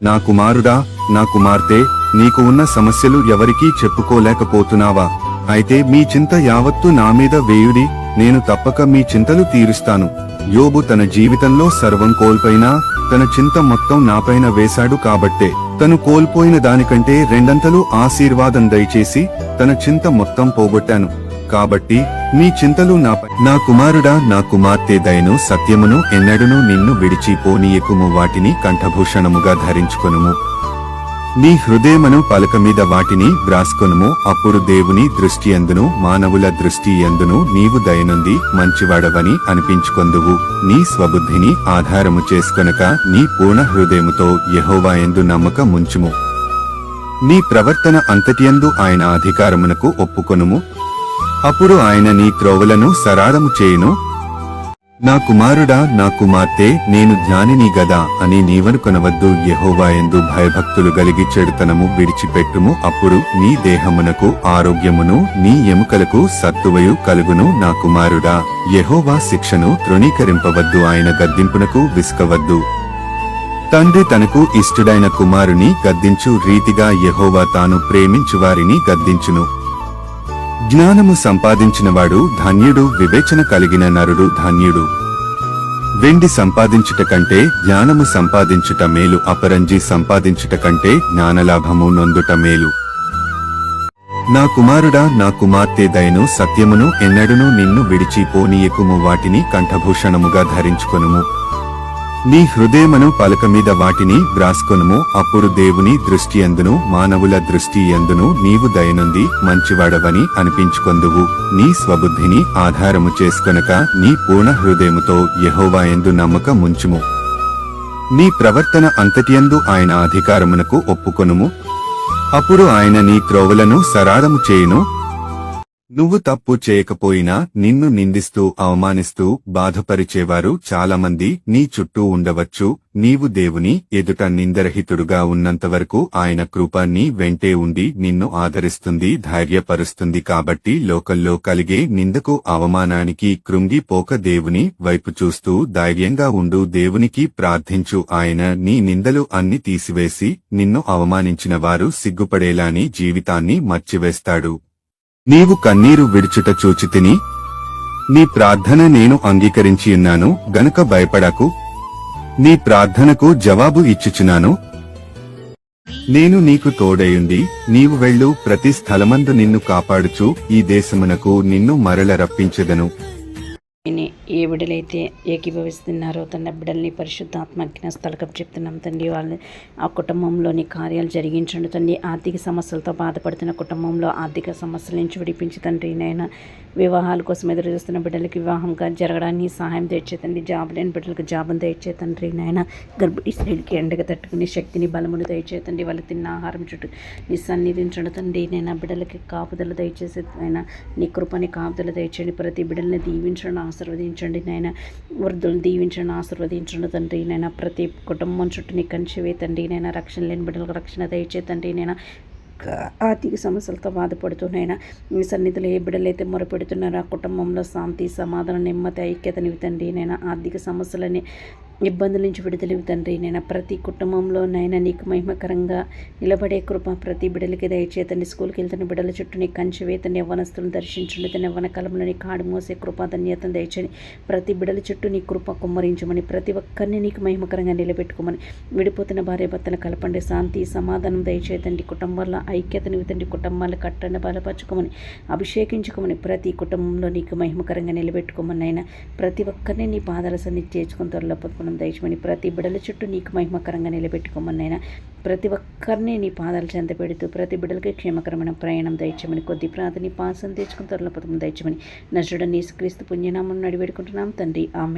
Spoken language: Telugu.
నా కుమారుడా నా కుమార్తె నీకు ఉన్న సమస్యలు ఎవరికీ చెప్పుకోలేకపోతున్నావా? అయితే మీ చింత యావత్తు నా మీద వేయుడి నేను తప్పక మీ చింతలు తీరుస్తాను. యోబు తన జీవితంలో సర్వం కోల్పోయినా తన చింత మొత్తం నాపైన వేశాడు కాబట్టే తను కోల్పోయిన దానికంటే రెండంతలు ఆశీర్వాదం దయచేసి తన చింత మొత్తం పోగొట్టాను. కాబట్టి నీ చింతలు నాపై నా కుమారుడా నా కుమార్తె దయను సత్యమును ఎన్నడును నిన్ను విడిచిపోనీయకుము వాటిని కంఠభూషణముగా ధరించుకొనుము. నీ హృదయమును పలక మీద వాటిని వ్రాసుకొనుము. అప్పుడు దేవుని దృష్టి ఎందును మానవుల దృష్టి ఎందును నీవు దయనుంది మంచివాడవని అనిపించుకొందువు. నీ స్వబుద్ధిని ఆధారము చేసుకొనక నీ పూర్ణ హృదయముతో యెహోవా ఎందు నమ్మక ముంచుము నీ ప్రవర్తన అంతటియందు ఆయన అధికారమునకు ఒప్పుకొనుము. అప్పుడు ఆయన నీ త్రోవలను సరారము చేయును. నా కుమారుడా నా కుమార్తె నేను జ్ఞానిని గదా అని నీవనుకొనవద్దు యెహోవా యందు భయభక్తులు గలిగి చెడుతనము విడిచిపెట్టుము. అప్పుడు నీ దేహమునకు ఆరోగ్యమును నీ ఎముకలకు సత్తువయు కలుగును నా కుమారుడా. యహోవా శిక్షను తృణీకరింపవద్దు ఆయన గద్దింపునకు విసుకవద్దు. తండ్రి తనకు ఇష్టుడైన కుమారుని గద్దించు రీతిగా యహోవా తాను ప్రేమించు వారిని గద్దించును. జ్ఞానము సంపాదించినవాడు ధన్యుడు వివేచన కలిగిన నరుడు ధన్యుడు. వెండి సంపాదించుట కంటే జ్ఞానము సంపాదించుట మేలు అపరంజి సంపాదించుట కంటే జ్ఞానలాభము నొందుట మేలు. నా కుమారుడా నా కుమార్తె దయను సత్యమును ఎన్నడును నిన్ను విడిచిపోనీయకుము వాటిని కంఠభూషణముగా ధరించుకొనుము. నీ హృదయమును పలక మీద వాటిని వ్రాసుకొనుము అప్పుడు దేవుని దృష్టి ఎందును మానవుల దృష్టి ఎందును నీవు దయనుంది మంచివాడవని అనిపించుకొందువు. నీ స్వబుద్ధిని ఆధారము చేసుకొనక నీ పూర్ణ హృదయముతో యహోవా ఎందు నమ్మక ముంచుము. నీ ప్రవర్తన అంతటియందు ఆయన అధికారమునకు ఒప్పుకొనుము. అప్పుడు ఆయన నీ త్రోవలను సరారము చేయును. నువ్వు తప్పు చేయకపోయినా నిన్ను నిందిస్తూ అవమానిస్తూ బాధపరిచేవారు చాలామంది నీ చుట్టూ ఉండవచ్చు. నీవు దేవుని ఎదుట నిందరహితుడుగా ఉన్నంతవరకు ఆయన కృప నీ వెంటే ఉండి నిన్ను ఆదరిస్తుంది ధైర్యపరుస్తుంది కాబట్టి లోకల్లో కలిగే నిందకు అవమానానికి కృంగిపోక దేవుని వైపు చూస్తూ ధైర్యంగా ఉండు. దేవునికి ప్రార్థించు. ఆయన నీ నిందలు అన్ని తీసివేసి నిన్ను అవమానించిన వారు సిగ్గుపడేలాని జీవితాన్ని మర్చివేస్తాడు. నీవు కన్నీరు విడుచుట చూచి తిని నీ ప్రార్థన నేను అంగీకరించియున్నాను గనక భయపడకు. నీ ప్రార్థనకు జవాబు ఇచ్చుచున్నాను. నేను నీకు తోడయుండి నీవు వెళ్ళు ప్రతి స్థలమందు నిన్ను కాపాడుచు ఈ దేశమునకు నిన్ను మరల రప్పించెదను. ఏ బిడ్డలైతే ఏకీభవిస్తున్నారో తన బిడ్డల్ని పరిశుద్ధాత్మజ్ఞ స్థలకం చెప్తున్నాం తండ్రి. వాళ్ళు ఆ కుటుంబంలోని కార్యాలు జరిగించండి తండ్రి. ఆర్థిక సమస్యలతో బాధపడుతున్న కుటుంబంలో ఆర్థిక సమస్యల నుంచి విడిపించి తండ్రి నైనా వివాహాల కోసం ఎదురు చూస్తున్న బిడ్డలకి వివాహంగా జరగడానికి సహాయం తెచ్చేతండి జాబ్ లేని బిడ్డలకు జాబును దయచే తండ్రి నాయన. గర్భిణీ స్త్రీలకి ఎండగా తట్టుకుని శక్తిని బలమును దయచేతండి వాళ్ళు తిన్న ఆహారం చుట్టూ నీ సన్నిధించడం తండ్రి నేను బిడ్డలకి కాపుదల దయచేసి ఆయన నీ కృపని కాపుదల దయచేయండి. ప్రతి బిడ్డల్ని దీవించండి ఆశీర్వదించండి. నాయన. వృద్ధులను దీవించండి ఆశీర్వదించండి తండ్రి నైనా ప్రతి కుటుంబం చుట్టూ నీ కంచివే తండ్రి నేను రక్షణ లేని బిడ్డలకు రక్షణ దయచే తండ్రి నేను ఆర్థిక సమస్యలతో బాధపడుతున్నాయినా మీ సన్నిధిలో ఏ బిడ్డలైతే మొరపెడుతున్నారో ఆ కుటుంబంలో శాంతి సమాధానం నెమ్మది ఐక్యతనివి తండ్రి నేను ఆర్థిక సమస్యలని ఇబ్బందుల నుంచి విడుదలవి తండ్రి నేను ప్రతి కుటుంబంలో నైనా నీకు మహిమకరంగా నిలబడే కృప ప్రతి బిడ్డలకి దయచేతండి స్కూల్కి వెళ్తున్న బిడ్డల చుట్టూ నీ కంచివేతని యవ్వనస్తులను దర్శించండి. తన యవ్వన కాలంలో నీ కాడు మోసే కృప ధన్యతను దయచని ప్రతి బిడ్డల చుట్టూ నీ కృప కుమ్మరించమని ప్రతి ఒక్కరిని నీకు మహిమకరంగా నిలబెట్టుకోమని విడిపోతున్న భార్య భర్తను కలపండి. శాంతి సమాధానం దయచేతండి కుటుంబాల ఐక్యతను ఇవ్వండి కుటుంబాలు కట్టండి బలపరచుకోమని అభిషేకించుకోమని ప్రతి కుటుంబంలో నీకు మహిమకరంగా నిలబెట్టుకోమని అయినా ప్రతి ఒక్కరిని నీ పాదాల సన్ని చేర్చుకుని త్వరలో పొందుకున్నాం దయచమని ప్రతి బిడ్డల చుట్టూ నీకు మహిమకరంగా నిలబెట్టుకోమని అయినా ప్రతి ఒక్కరిని నీ పాదాలు చెంత పెడుతూ ప్రతి బిడ్డలకి క్షేమకరమైన ప్రయాణం దయచమని కొద్ది ప్రాంతాన్ని పాసం తెచ్చుకుని త్వరలో పదం దయచమని నజుడ క్రీస్తు పుణ్యనామం నడిపెట్టుకుంటున్నాం తండ్రి ఆమె